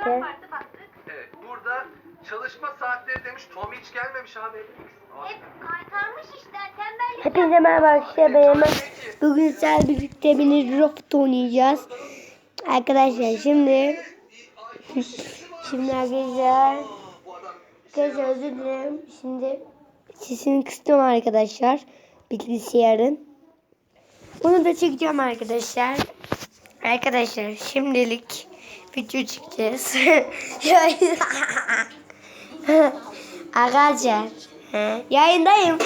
işte. Evet burada çalışma saatleri demiş. Tom hiç gelmemiş abi. Hep kaytarmış işte tembellik. Hepinize merhaba arkadaşlar ben Emre. Bugün sizlerle birlikte bir robot oynayacağız. Arkadaşlar şimdi şimdi arkadaşlar arkadaşlar özür dilerim. Şimdi sesini kıstım arkadaşlar. Bilgisayarın. Bunu da çekeceğim arkadaşlar. Arkadaşlar şimdilik video çekeceğiz. Arkadaşlar yayındayım.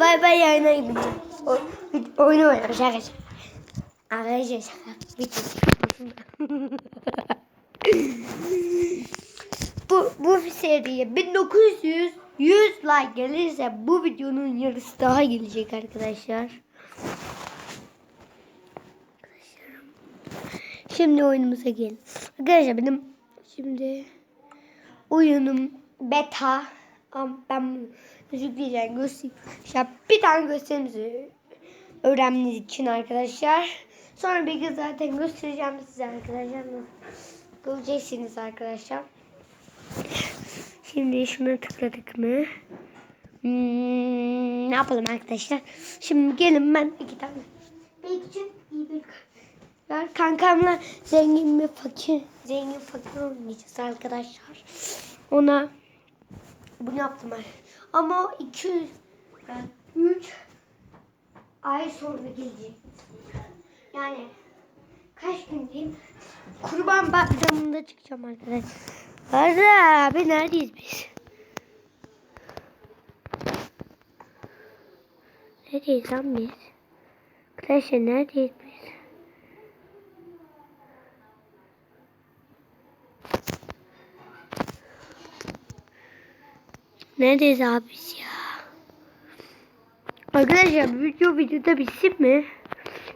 Bay bay yayındayım. O, oyunu oynuyorum şaka şaka. Arkadaşlar şaka. Bitti. bu, bu seriye 1900 100 like gelirse bu videonun yarısı daha gelecek arkadaşlar. Şimdi oyunumuza gelin. Arkadaşlar benim şimdi oyunum beta. Ben yükleyeceğim göstereyim. İşte bir tane gösterimizi öğrenmeniz için arkadaşlar. Sonra bir gün zaten göstereceğim size arkadaşlar. Göreceksiniz arkadaşlar. Şimdi şuna tıkladık mı? Hmm, ne yapalım arkadaşlar? Şimdi gelin ben iki tane. Belki çok iyi bir ya kankamla zengin mi fakir, zengin fakir oynayacağız arkadaşlar. Ona bunu yaptım ben. Ama o 200 yani 3 ay sonra gelecek. Yani kaç gün diyeyim? Kurban bayramında çıkacağım arkadaşlar. Arda abi neredeyiz biz? Neredeyiz lan biz? Arkadaşlar neredeyiz biz? Neredeyiz abi biz ya? Arkadaşlar video videoda bitsin mi?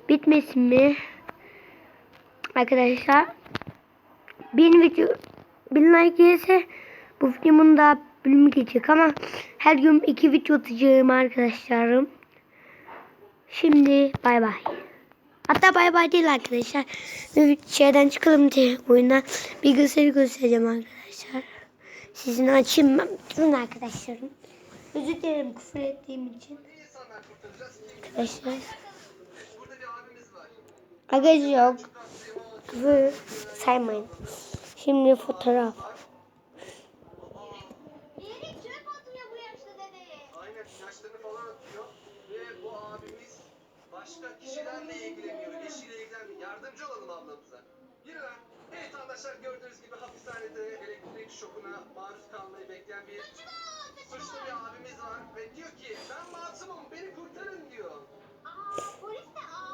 Bitmesin mi? Arkadaşlar bin video bin like gelirse bu videomun da bölümü geçecek ama her gün iki video atacağım arkadaşlarım. Şimdi bay bay. Hatta bay bay değil arkadaşlar. Bir şeyden çıkalım diye oyuna bilgisayarı göstereceğim arkadaşlar. Sizin açayım ben bütün arkadaşlarım. Özür dilerim küfür ettiğim için. Arkadaşlar. Arkadaşlar yok. Küfür saymayın. Şimdi fotoğraf. Başka kişilerle ilgileniyor. Eşiyle ilgilenmiyor. Yardımcı olalım ablamıza. Yürü lan şokuna maruz kalmayı bekleyen bir suçlu